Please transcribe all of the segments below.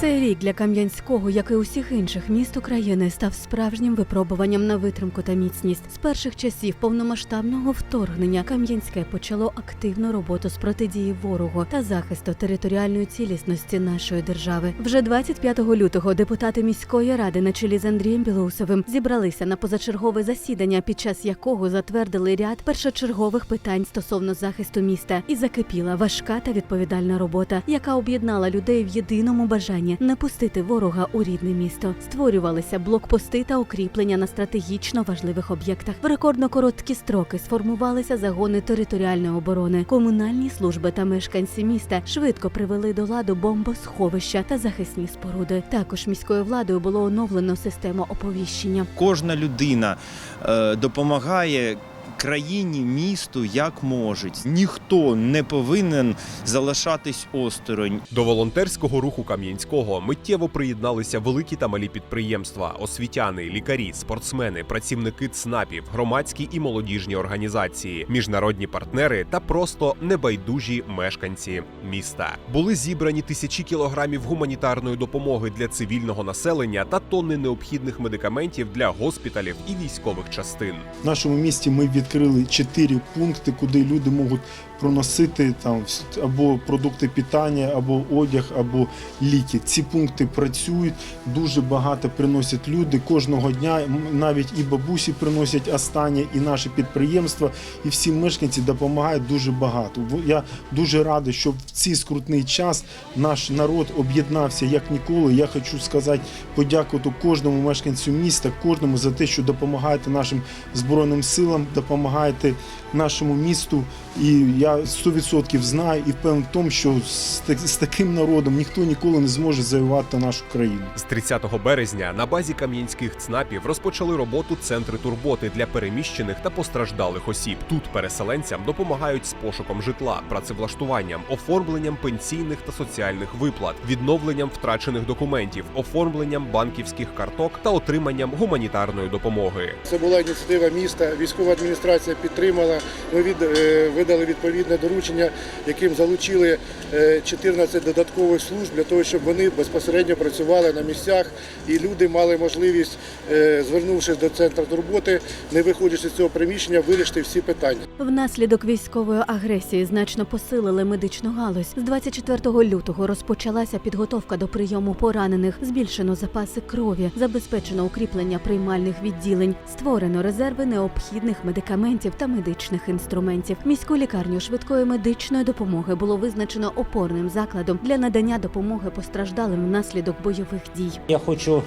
Цей рік для Кам'янського, як і усіх інших міст України, став справжнім випробуванням на витримку та міцність. З перших часів повномасштабного вторгнення Кам'янське почало активну роботу з протидії ворогу та захисту територіальної цілісності нашої держави. Вже 25 лютого депутати міської ради на чолі з Андрієм Білоусовим зібралися на позачергове засідання, під час якого затвердили ряд першочергових питань стосовно захисту міста, і закипіла важка та відповідальна робота, яка об'єднала людей в єдиному бажанні не пустити ворога у рідне місто. Створювалися блокпости та укріплення на стратегічно важливих об'єктах. В рекордно короткі строки сформувалися загони територіальної оборони. Комунальні служби та мешканці міста швидко привели до ладу бомбосховища та захисні споруди. Також міською владою було оновлено систему оповіщення. Кожна людина е, допомагає країні, місту як може. Ніхто не повинен залишатись осторонь. До волонтерського руху Кам'янського миттєво приєдналися великі та малі підприємства, освітяни, лікарі, спортсмени, працівники ЦНАПів, громадські і молодіжні організації, міжнародні партнери та просто небайдужі мешканці міста. Були зібрані тисячі кілограмів гуманітарної допомоги для цивільного населення та тонни необхідних медикаментів для госпіталів і військових частин. В нашому місті ми відкрили чотири пункти, куди люди можуть проносити там або продукти питання, або одяг, або ліки. Ці пункти працюють, дуже багато приносять люди кожного дня. Навіть і бабусі приносять останнє, і наші підприємства, і всі мешканці допомагають дуже багато. Я дуже радий, що в цей скрутний час наш народ об'єднався як ніколи. Я хочу сказати, подякувати кожному мешканцю міста, кожному за те, що допомагаєте нашим збройним силам, допомагаєте нашому місту. І я 100% знаю і впевнений в тому, що з, з таким народом ніхто ніколи не зможе завоювати нашу країну. З 30 березня на базі кам'янських ЦНАПів розпочали роботу центри турботи для переміщених та постраждалих осіб. Тут переселенцям допомагають з пошуком житла, працевлаштуванням, оформленням пенсійних та соціальних виплат, відновленням втрачених документів, оформленням банківських карток та отриманням гуманітарної допомоги. Це була ініціатива міста. Військова адміністрація підтримала. Ми від, е, видали відповідне доручення, яким залучили е, 14 додаткових служб для того, щоб вони безпосередньо працювали на місцях і люди мали можливість, е, звернувшись до центру турботи, не виходячи з цього приміщення, вирішити всі питання. Внаслідок військової агресії значно посилили медичну галузь. З 24 лютого розпочалася підготовка до прийому поранених, збільшено запаси крові, забезпечено укріплення приймальних відділень, створено резерви необхідних медикаментів та медичних інструментів. Міську лікарню швидкої медичної допомоги було визначено опорним закладом для надання допомоги постраждалим внаслідок бойових дій. Я хочу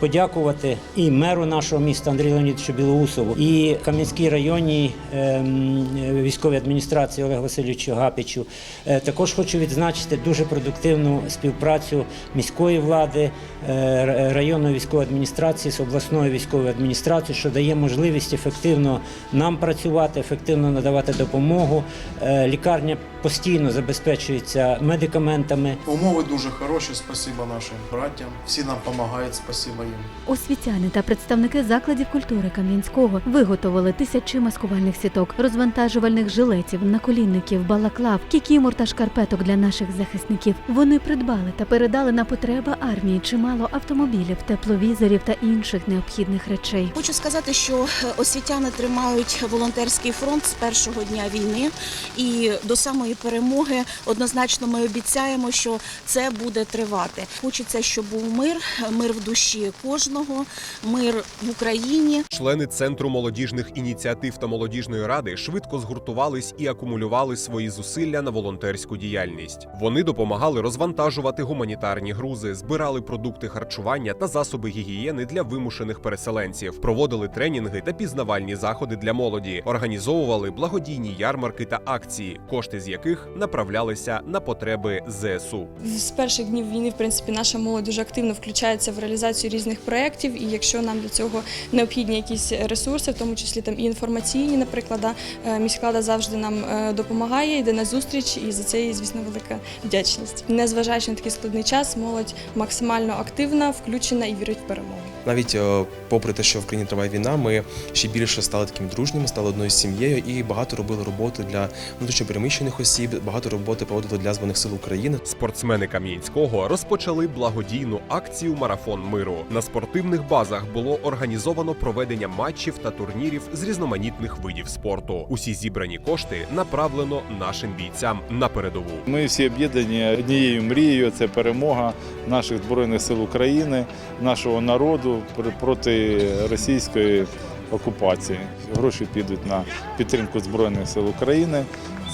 подякувати і меру нашого міста Андрію Леонідовичу Білоусову, і Кам'янській районній ем, військовій адміністрації Олегу Васильовичу Гапічу. Е, Також хочу відзначити дуже продуктивну співпрацю міської влади, е, районної військової адміністрації з обласною військовою адміністрацією, що дає можливість ефективно нам працювати, ефективно надавати допомогу. Е, Лікарня постійно забезпечується медикаментами. Умови дуже хороші, спасибо нашим братям. Всі нам допомагають, спасибо їм. Освітяни та представники закладів культури Кам'янського виготовили тисячі маскувальних сіток, розвантажувальних жилетів, наколінників, балаклав, кікімор та шкарпеток для наших захисників. Вони придбали та передали на потреби армії чимало автомобілів, тепловізорів та інших необхідних речей. Хочу сказати, що е, освітяни тримають волонтерський фронт з першого дня війни, і до самої перемоги однозначно ми обіцяємо, що це буде тривати. Хочеться, щоб був мир, мир в душі кожного, мир в Україні. Члени центру молодіжних ініціатив та молодіжної ради швидко згуртувались і акумулювали свої зусилля на волонтерську діяльність. Вони допомагали розвантажувати гуманітарні грузи, збирали продукти харчування та засоби гігієни для вимушених переселенців, проводили тренінги та пізнавальні заходи для молоді, організовували благодійні ярмарки та акції, кошти з яких направлялися на потреби ЗСУ. З перших днів війни, в принципі, наша молодь дуже активно включається в реалізацію різних різних проєктів, і якщо нам для цього необхідні якісь ресурси, в тому числі там і інформаційні, наприклад, е, міськрада завжди нам е, допомагає, йде на зустріч, і за це є, звісно, велика вдячність. Незважаючи на такий складний час, молодь максимально активна, включена і вірить в перемогу. Навіть е, попри те, що в країні триває війна, ми ще більше стали такими дружніми, стали одною сім'єю і багато робили роботи для внутрішньопереміщених осіб, багато роботи проводили для збройних сил України. Спортсмени Кам'янського розпочали благодійну акцію Марафон миру. На спортивних базах було організовано проведення матчів та турнірів з різноманітних видів спорту. Усі зібрані кошти направлено нашим бійцям на передову. Ми всі об'єднані однією мрією. Це перемога наших збройних сил України, нашого народу пр- проти російської окупації. Гроші підуть на підтримку збройних сил України.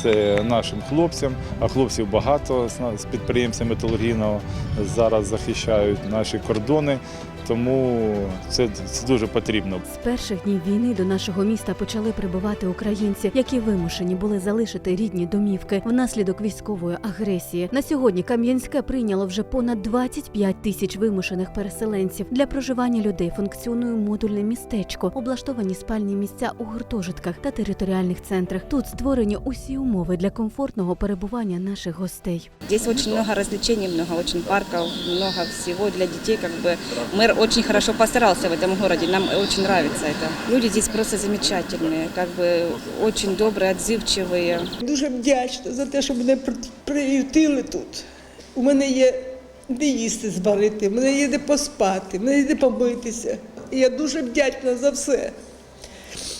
Це нашим хлопцям, а хлопців багато з підприємцями металургійного зараз захищають наші кордони. Тому це, це дуже потрібно. З перших днів війни до нашого міста почали прибувати українці, які вимушені були залишити рідні домівки внаслідок військової агресії. На сьогодні Кам'янське прийняло вже понад 25 тисяч вимушених переселенців. Для проживання людей функціонує модульне містечко, облаштовані спальні місця у гуртожитках та територіальних центрах. Тут створені усі умови для комфортного перебування наших гостей. Здесь очень много развлечений, много очень парков, много всего для детей. Как бы мэр очень хорошо постарался в этом городе, нам очень нравится это. Люди здесь просто замечательные, как бы очень добрые, отзывчивые. Дуже вдячна за те, що мене при- приютили тут. У мене є де їсти зварити, у мене є де поспати, у мене є де помитися. І я дуже вдячна за все.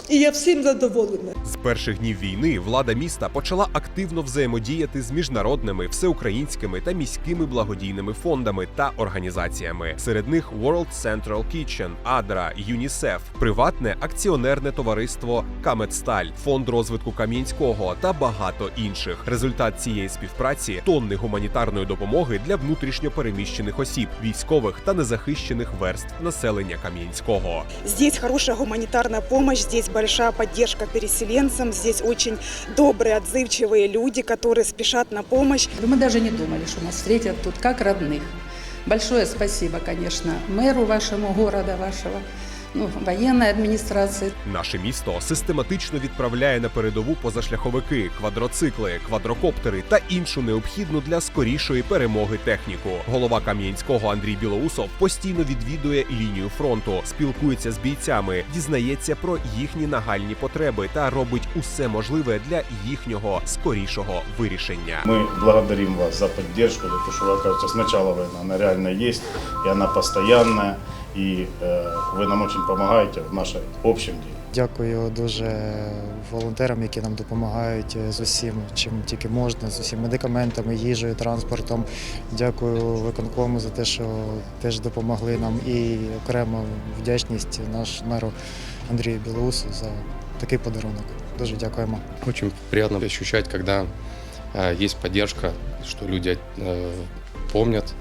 І я всім задоволена. З перших днів війни влада міста почала активно взаємодіяти з міжнародними, всеукраїнськими та міськими благодійними фондами та організаціями. Серед них World Central Kitchen, Адра, ЮНІСЕФ, приватне акціонерне товариство Камедсталь, фонд розвитку Кам'янського та багато інших. Результат цієї співпраці тонни гуманітарної допомоги для внутрішньо переміщених осіб, військових та незахищених верств населення Кам'янського. Здесь хорошая гуманитарная помощь, здесь большая поддержка переселенцам, здесь очень добрые, отзывчивые люди, которые спешат на помощь. Мы даже не думали, что нас встретят тут как родных. Большое спасибо, конечно, мэру вашему города, вашего, ну, военной администрации. Наше місто систематично відправляє на передову позашляховики, квадроцикли, квадрокоптери та іншу необхідну для скорішої перемоги техніку. Голова Кам'янського Андрій Білоусов постійно відвідує лінію фронту, спілкується з бійцями, дізнається про їхні нагальні потреби та робить усе можливе для їхнього скорішого вирішення. Мы благодарим вас за поддержку, за то, что, вы, оказывается, с начала войны она реально есть, и она постоянная, и э, вы нам очень помогаете в нашем общем деле. Дякую дуже волонтерам, які нам допомагають з усім, чим тільки можна, з усім медикаментами, їжею, транспортом. Дякую виконкому за те, що теж допомогли нам. І окремо вдячність наш меру Андрію Білоусу за такий подарунок. Дуже дякуємо. Очень приятно ощущать, когда э, есть поддержка, что люди э, помнят,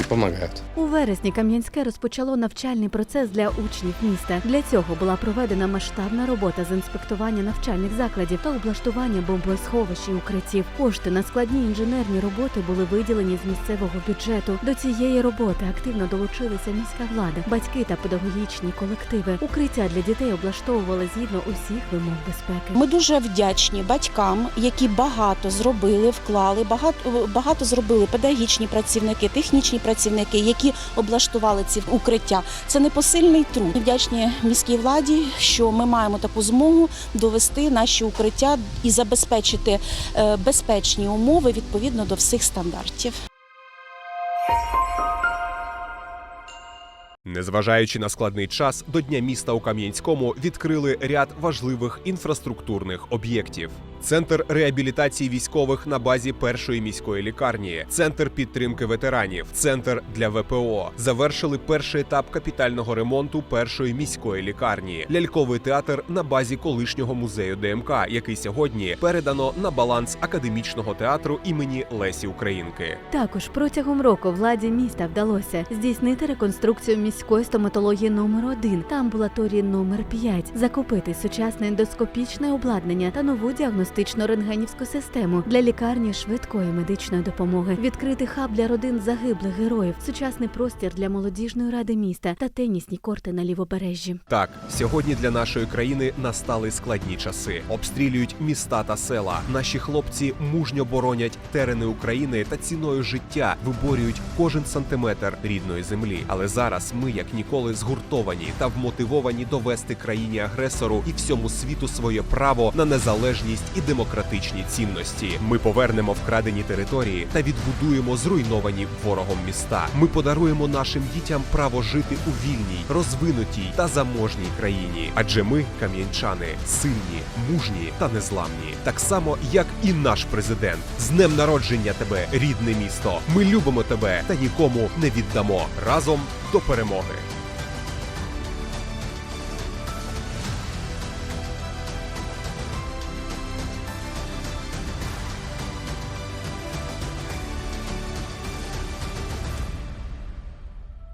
и. У вересні Кам'янське розпочало навчальний процес для учнів міста. Для цього була проведена масштабна робота з інспектування навчальних закладів та облаштування бомбосховищ і укриттів. Кошти на складні інженерні роботи були виділені з місцевого бюджету. До цієї роботи активно долучилися міська влада, батьки та педагогічні колективи. Укриття для дітей облаштовували згідно усіх вимог безпеки. Ми дуже вдячні батькам, які багато зробили, вклали, багато, багато зробили педагогічні працівники, технічні працівники, які облаштували ці укриття. Це непосильний труд. Вдячні міській владі, що ми маємо таку змогу довести наші укриття і забезпечити е, безпечні умови відповідно до всіх стандартів. Незважаючи на складний час, до Дня міста у Кам'янському відкрили ряд важливих інфраструктурних об'єктів. Центр реабілітації військових на базі першої міської лікарні, центр підтримки ветеранів, центр для ВПО. Завершили перший етап капітального ремонту першої міської лікарні, ляльковий театр на базі колишнього музею ДМК, який сьогодні передано на баланс академічного театру імені Лесі Українки. Також протягом року владі міста вдалося здійснити реконструкцію міської стоматології номер 1 та амбулаторії номер 5 закупити сучасне ендоскопічне обладнання та нову діагностичну діагностично-рентгенівську систему для лікарні швидкої медичної допомоги, відкритий хаб для родин загиблих героїв, сучасний простір для молодіжної ради міста та тенісні корти на лівобережжі. Так, сьогодні для нашої країни настали складні часи. Обстрілюють міста та села. Наші хлопці мужньо боронять терени України та ціною життя виборюють кожен сантиметр рідної землі. Але зараз ми, як ніколи, згуртовані та вмотивовані довести країні агресору і всьому світу своє право на незалежність і демократичні цінності. Ми повернемо вкрадені території та відбудуємо зруйновані ворогом міста. Ми подаруємо нашим дітям право жити у вільній, розвинутій та заможній країні. Адже ми, кам'янчани, сильні, мужні та незламні, так само як і наш президент. З днем народження тебе, рідне місто. Ми любимо тебе та нікому не віддамо разом до перемоги.